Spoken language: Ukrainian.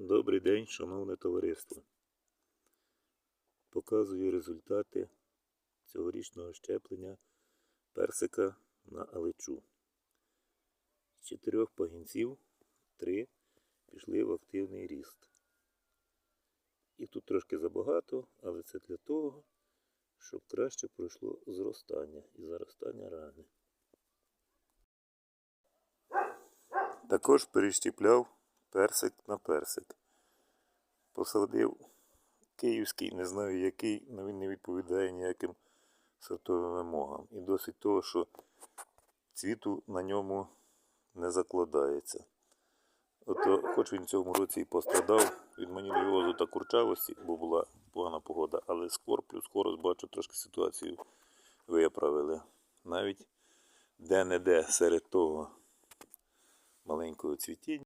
Добрий день, шановне товариство. Показую результати цьогорічного щеплення персика на алечу. З чотирьох пагінців три пішли в активний ріст. Їх тут трошки забагато, але це для того, щоб краще пройшло зростання і заростання рани. Також перещіпляв персик на персик. Посадив київський, не знаю який, але він не відповідає ніяким сортовим вимогам. І досить того, що цвіту на ньому не закладається. Ото, хоч він цьому році і пострадав від маніліозу та курчавості, бо була погана погода, але скор плюс скорость бачу трошки ситуацію виправили. Навіть де-не-де серед того маленького цвітіння.